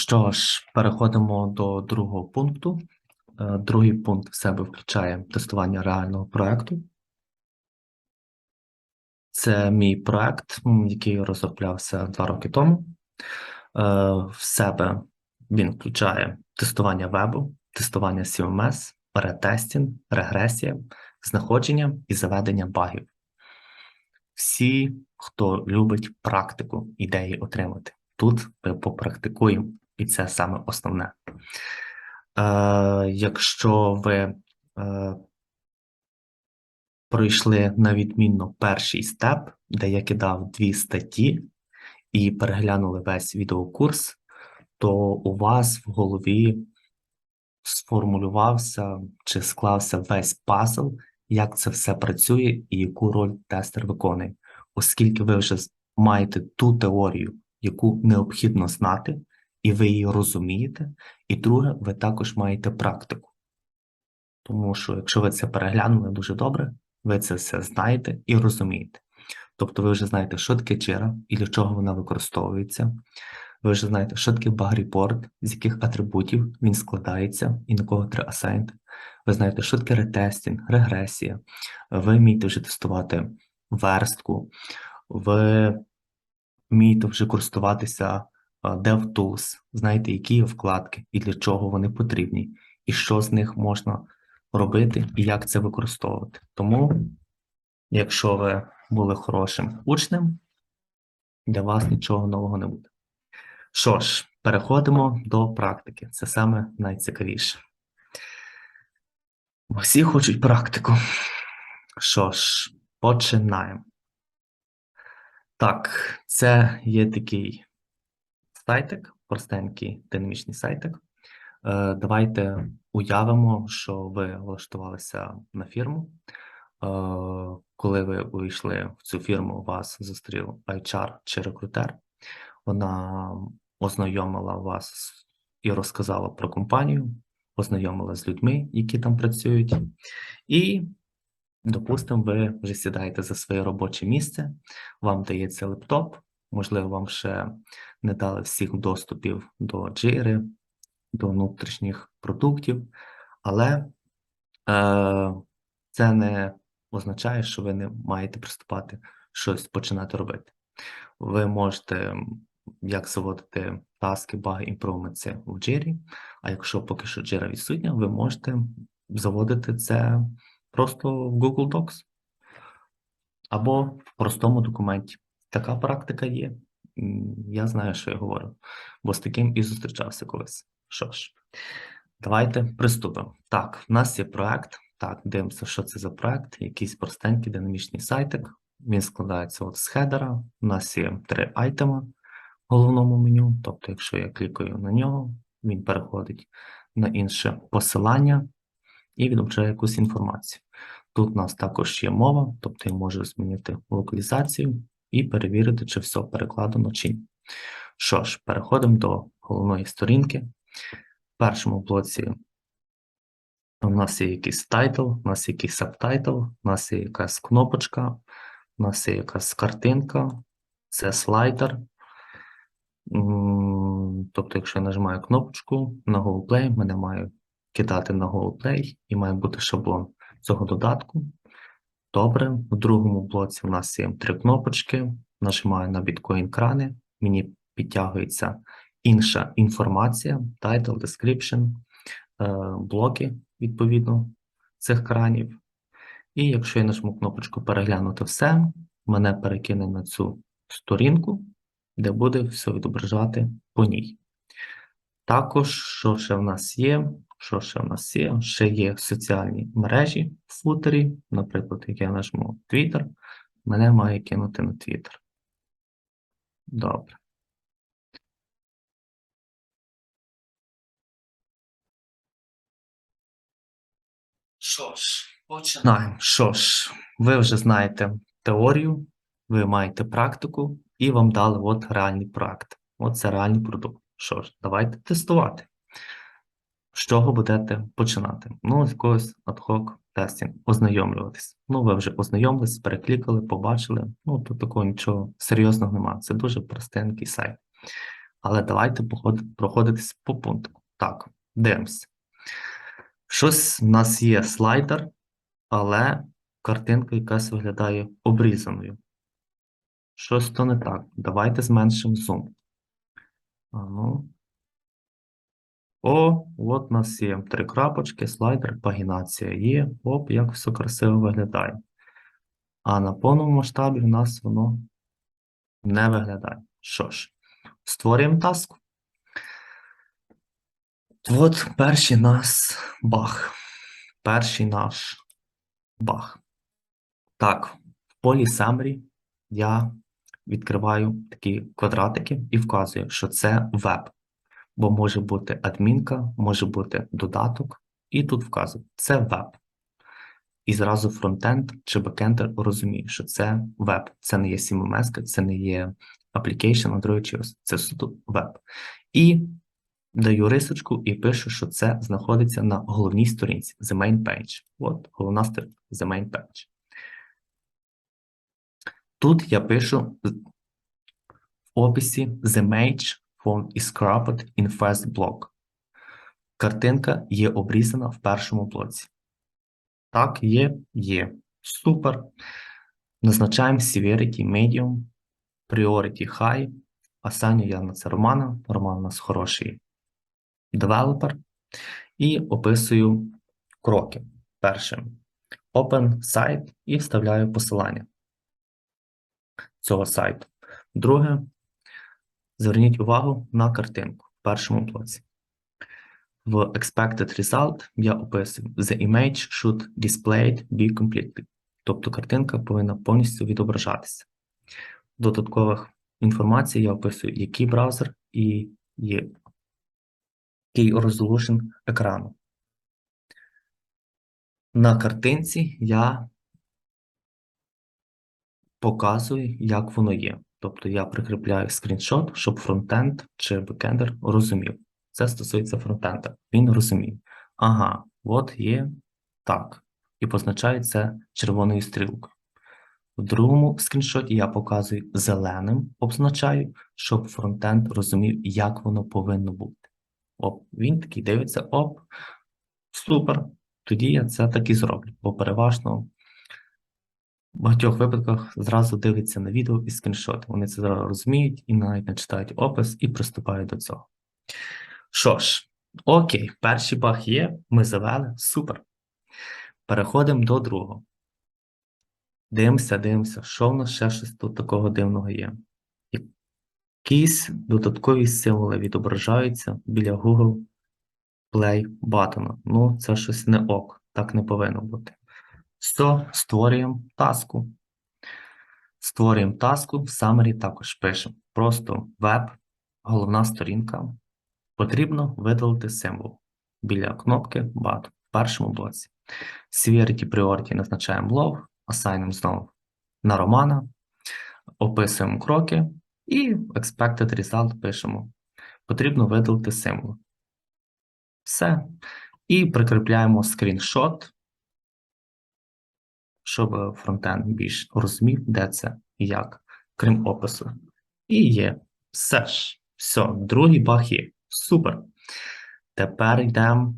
Що ж, переходимо до другого пункту. Е, Другий пункт в себе включає тестування реального проекту. Це мій проект, який розроблявся два роки тому. Е, В себе він включає тестування вебу, тестування CMS, ретестінг, регресія, знаходження і заведення багів. Всі, хто любить практику, ідеї отримати. Тут ми попрактикуємо, і це саме основне. Е, якщо ви е, пройшли на відмінно перший степ, де я кидав дві статті і переглянули весь відеокурс, то у вас в голові сформулювався чи склався весь пазл, як це все працює і яку роль тестер виконує, оскільки ви вже маєте ту теорію, яку необхідно знати, і ви її розумієте. І друге, ви також маєте практику. Тому що якщо ви це переглянули дуже добре, ви це все знаєте і розумієте. Тобто ви вже знаєте, що таке Jira і для чого вона використовується. Ви вже знаєте, що таке баг-репорт, з яких атрибутів він складається і на кого треба асайнти. Ви знаєте, що таке ретестінг, регресія. Ви вмієте вже тестувати верстку, ви вмієте вже користуватися DevTools, знаєте, які є вкладки і для чого вони потрібні, і що з них можна робити, і як це використовувати. Тому, якщо ви були хорошим учнем, для вас нічого нового не буде. Що ж, переходимо до практики. Це саме найцікавіше. Всі хочуть практику. Що ж, починаємо. Так, це є такий сайтик, простенький динамічний сайтик. Е, Давайте уявимо, що ви влаштувалися на фірму. Е, Коли ви увійшли в цю фірму, вас зустрів HR чи рекрутер. Вона ознайомила вас і розказала про компанію, ознайомила з людьми, які там працюють. І, допустимо, ви вже сідаєте за своє робоче місце, вам дається лептоп, можливо, вам ще не дали всіх доступів до Jira, до внутрішніх продуктів, але е, це не означає, що ви не маєте приступати щось починати робити. Ви можете як заводити таски, баги, імпровменти в Jira, а якщо поки що Jira відсутня, ви можете заводити це просто в Google Docs або в простому документі. Така практика є. Я знаю, що я говорю, бо з таким і зустрічався колись. Що ж, давайте приступимо. Так, в нас є проект. Так, дивимося, що це за проект. Якийсь простенький динамічний сайтик. Він складається от з хедера. У нас є три айтеми в головному меню. Тобто, якщо я клікаю на нього, він переходить на інше посилання і відображає якусь інформацію. Тут у нас також є мова, тобто я можу змінити локалізацію і перевірити, чи все перекладено чи ні. Що ж, переходимо до головної сторінки. В першому блоці у нас є якийсь тайтл, у нас є якийсь сабтайтл, у нас є якась кнопочка, у нас є якась картинка, це слайдер. Тобто, якщо я нажимаю кнопочку на Google Play, мене має кидати на Google Play і має бути шаблон цього додатку. Добре, у другому блоці у нас є три кнопочки. Нажимаю на Bitcoin крани, мені підтягується інша інформація, title, description, е, блоки відповідно цих кранів. І якщо я нажму кнопочку переглянути все, мене перекине на цю сторінку, де буде все відображати по ній. Також, що ще в нас є? Що ще в нас є? Ще є соціальні мережі в футері. Наприклад, як я нажму Twitter, мене має кинути на Twitter. Добре. Що ж, починаємо. Що ж, ви вже знаєте теорію, ви маєте практику, і вам дали от реальний проект. От це реальний продукт. Що ж, давайте тестувати. З чого будете починати? Ну, з якогось ad-hoc тестінг, ознайомлюватись. Ну, ви вже ознайомились, переклікали, побачили. Ну, тут такого нічого серйозного немає. Це дуже простенький сайт. Але давайте проходитись по пункту. Так, дивимося. Щось в нас є слайдер, але картинка якась виглядає обрізаною. Щось то не так. Давайте зменшимо зум. Ну. О, от у нас є три крапочки, слайдер, пагінація є. Оп, як все красиво виглядає. А на повному масштабі в нас воно не виглядає. Що ж, створюємо таску. От перший нас баг. Перший наш баг. Так, в полі Summary я відкриваю такі квадратики і вказую, що це веб. Бо може бути адмінка, може бути додаток, і тут вказую, це веб. І зразу фронтенд чи бекендер розуміє, що це веб. Це не є CMS, це не є application, Android чи це суто веб. І даю рисочку і пишу, що це знаходиться на головній сторінці, the main page. От, головна сторінка, the main page. Тут я пишу в описі the image phone is cropped in first block. Картинка є обрізана в першому блоці. Так, є, є. Супер. Назначаємо severity medium, priority high. Останню я на це Романа. Роман у нас хороший девелопер. І описую кроки. Першим open site і вставляю посилання цього сайту. Друге, зверніть увагу на картинку в першому блоці. В expected result я описую the image should displayed be completely. Тобто картинка повинна повністю відображатися. В Додаткових інформацій я описую, який браузер і який resolution екрану. На картинці я показую, як воно є. Тобто я прикріпляю скріншот, щоб фронтенд чи бекендер розумів. Це стосується фронтенда. Він розуміє. Ага, от є так. І позначаю це червоною стрілкою. В другому скріншоті я показую зеленим, обозначаю, щоб фронтенд розумів, як воно повинно бути. Оп, він такий дивиться, оп, супер. Тоді я це так і зроблю, бо переважно в багатьох випадках зразу дивляться на відео і скріншоти. Вони це зразу розуміють і навіть не читають опис і приступають до цього. Що ж, окей, перший баг є, ми завели, супер. Переходимо до другого. Дивимося, дивимося, що в нас ще щось тут такого дивного є. Якісь додаткові символи відображаються біля Google Play бутона. Ну, це щось не ок, так не повинно бути. Все, створюємо таску. Створюємо таску, в summary також пишемо. Просто веб, головна сторінка. Потрібно видалити символ біля кнопки Button в першому блоці. Severity Priority назначаємо low, асайнемо знову на Романа, описуємо кроки і Expected Result пишемо. Потрібно видалити символ. Все. І прикріпляємо скріншот, щоб фронтенд більш розумів, де це і як, крім опису. І є. Все ж. Все, другий баг є. Супер. Тепер йдемо.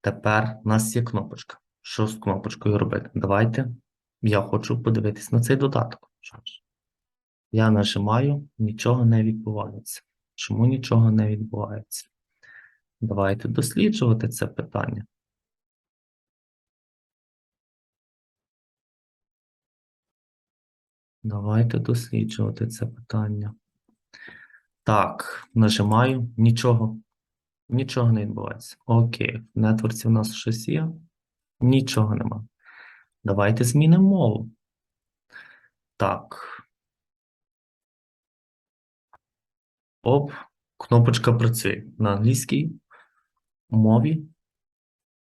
Тепер у нас є кнопочка. Що з кнопочкою робити? Давайте. Я хочу подивитись на цей додаток. Я нажимаю, нічого не відбувається. Чому нічого не відбувається? Давайте досліджувати це питання. Давайте досліджувати це питання. Так, нажимаю, нічого. Нічого не відбувається. Окей, в нетворці в нас щось є. Нічого нема. Давайте змінимо мову. Так. Оп, кнопочка працює. На англійській мові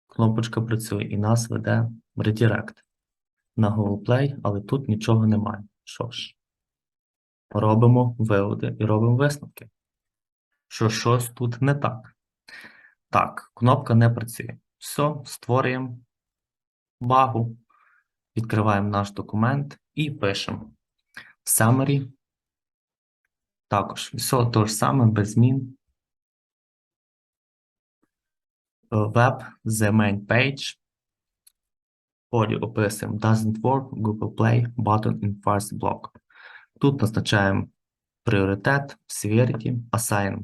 кнопочка працює і нас веде в редирект на Google Play, але тут нічого немає. Що ж, робимо виводи і робимо висновки. Що щось тут не так. Так, кнопка не працює. Все, створюємо багу, відкриваємо наш документ і пишемо summary Також все те ж саме, без змін. Е, Web, the main page. Полі описуємо doesn't work, Google Play, button in first block. Тут назначаємо пріоритет, severity, assign